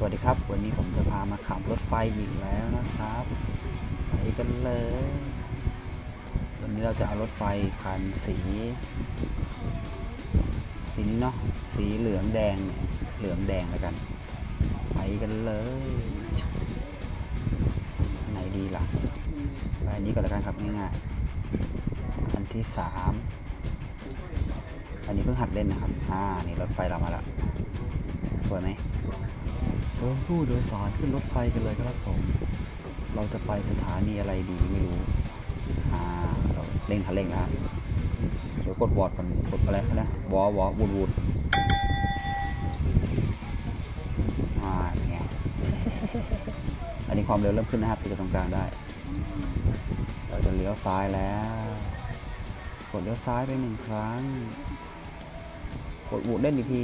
สวัสดีครับ วันนี้ผมจะพามาขับรถไฟอีกแล้วนะครับไปกันเลยวันนี้เราจะเอารถไฟคันสี สีนี้เนาะสีเหลืองแดงเนี่ยเหลืองแดงแล้วกันไปกันเลยไหนดีล่ะไปอันนี้ก็แล้วกันครับง่ายๆอันที่สามอันนี้เพิ่งหัดเล่นนะครับอ่านี่รถไฟเรามาแล้วสวยไหม เชิญผู้โดยสารขึ้นรถไฟกันเลยครับผม เราจะไปสถานีอะไรดีไม่รู้ อ่า เราเร่งคันเร่งนะเดี๋ยวกดวอร์ดก่อนกดอะไรนะวอวอวูดวูดอ่าอย่าเงี้ยอันนี้ความเร็วเริ่มขึ้นนะครับที่จะตรงกลางได้ เราจะเลี้ยวซ้ายแล้ว กดเลี้ยวซ้ายไปหนึ่งครั้ง กดวูดเล่นอีกที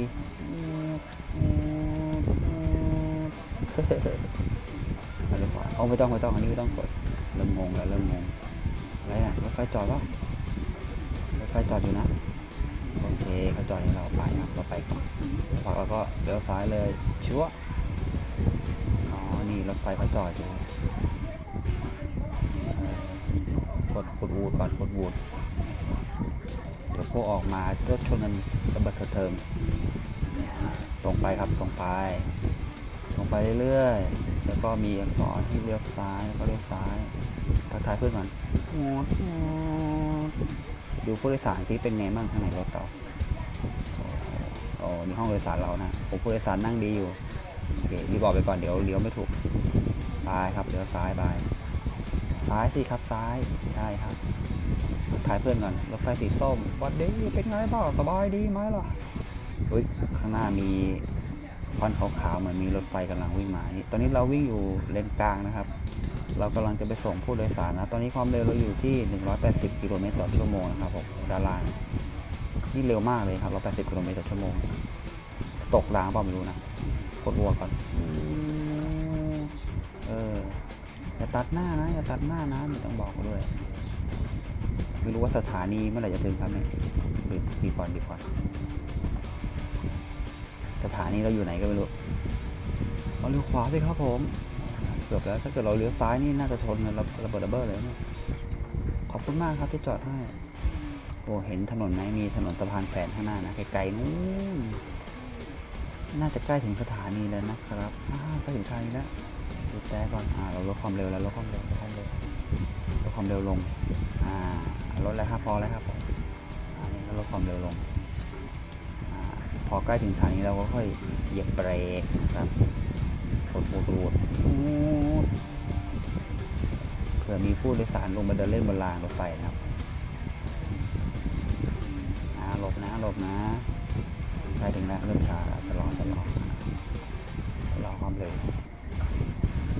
อะไรก่อนเอาไม่ต้องไม่ต้องอันนี้ไม่ต้องกดเริ่มงงแล้วเริ่มงงอะไรอะรถไฟจอดปะรถไฟจอดอยู่นะโอเคเขาจอดให้เราไปครับเราไปก่อนพักแล้วก็เลี้ยวซ้ายเลยชัวรอ๋อนี่รถไฟเขาจอดอยู่กดกดวูดก่อนกดวูดเดี๋ยวพวกออกมารถชนกันระเบิดเถิดเทิงตรงไปครับตรงไป งไปเรื่อยๆแล้วก็มีอักษรที่เลี้ยวซ้ายแล้วก็เลี้ยวซ้ายทักทายเพื่อนก่อนดูผู้โดยสารที่เป็นไงบ้างข้างในรถเราโอ้นี่ห้องโดยสารเรานะผมผู้โดยสารนั่งดีอยู่โอเครีบบอกไปก่อนเดี๋ยวเลี้ยวไม่ถูกไปครับเลี้ยวซ้ายไปซ้ายสิครับซ้ายใช่ครับทักทายเพื่อนก่อนรถไฟสีส้มวัดดีเป็นไงบ้างสบายดีไหมล่ะอุ้ยข้างหน้ามี ควันขาวๆเหมือนมีรถไฟกำลังวิ่งมานี่ตอนนี้เราวิ่งอยู่เลนกลางนะครับ เรากำลังจะไปส่งผู้โดยสารนะ ตอนนี้ความเร็วเราอยู่ที่ 180 กิโลเมตรต่อชั่วโมงนะครับผมด้านล่างนี่เร็วมากเลยครับ 180 กิโลเมตรต่อชั่วโมง ตกรางเปล่าไม่รู้นะกดวัวก่อน เออ อย่าตัดหน้านะ อย่าตัดหน้านะม่ต้องบอกด้วย ไม่รู้ว่าสถานีเมื่อไหร่จะถึงครับเนี่ยบีบบีบก่อนบีก่อน ถานีเราอยู่ไหนก็ไม่รู้เราเลี้ยวขวาสิครับผมเกือบแล้วถ้าเกิดเราเลี้ยวซ้ายนี่น่าจะชนกันระระเบิดระเบ้อเลยเนี่ยขอบคุณมากครับที่จอดให้โอ้เห็นถนนไหมมีถนนสะพานแขวนข้างหน้านะไกลๆนู้นน่าจะใกล้ถึงสถานีแล้วนะครับอ้าวใกล้ถึงสถานีแล้วดูแต่ก่อนอ่าเราลดความเร็วแล้วลดความเร็วลดความเร็วลดความเร็วลงอ่าลดแล้วครับพอแล้วครับอันนี้ลดความเร็วลง พอใกล้ถึงสถานีเราก็ค่อยเหยียบเบรกนะครับกดปูดรูดเผื่อมีผู้โดยสารลงมาเดินเล่นบนรางรถไฟนะครับหลบนะหลบนะใกล้ถึงแล้วเริ่มช้าจะรอจะรอจะรอความเร็ว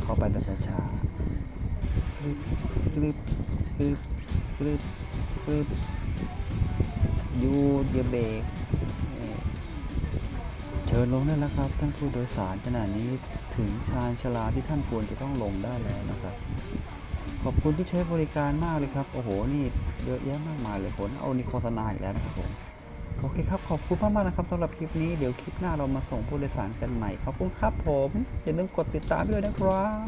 เข้าไปแบบช้าๆปึ๊บปึ๊บปึ๊บปึ๊บปึ๊บยูเหยียเบรก ชิญลงได้แล้วครับ ท่านผู้โดยสารขณะนี้ถึงชานชลาที่ท่านควรจะต้องลงได้แล้วนะครับ ขอบคุณที่ใช้บริการมากเลยครับ โอ้โห นี่เยอะแยะมากมายเลยผลเอานี่โฆษณาอีกแล้วนะครับผมโอเคครับ ขอบคุณมากๆนะครับสำหรับคลิปนี้ เดี๋ยวคลิปหน้าเรามาส่งผู้โดยสารกันใหม่ ขอบคุณครับผม อย่าลืมกดติดตามด้วยนะครับ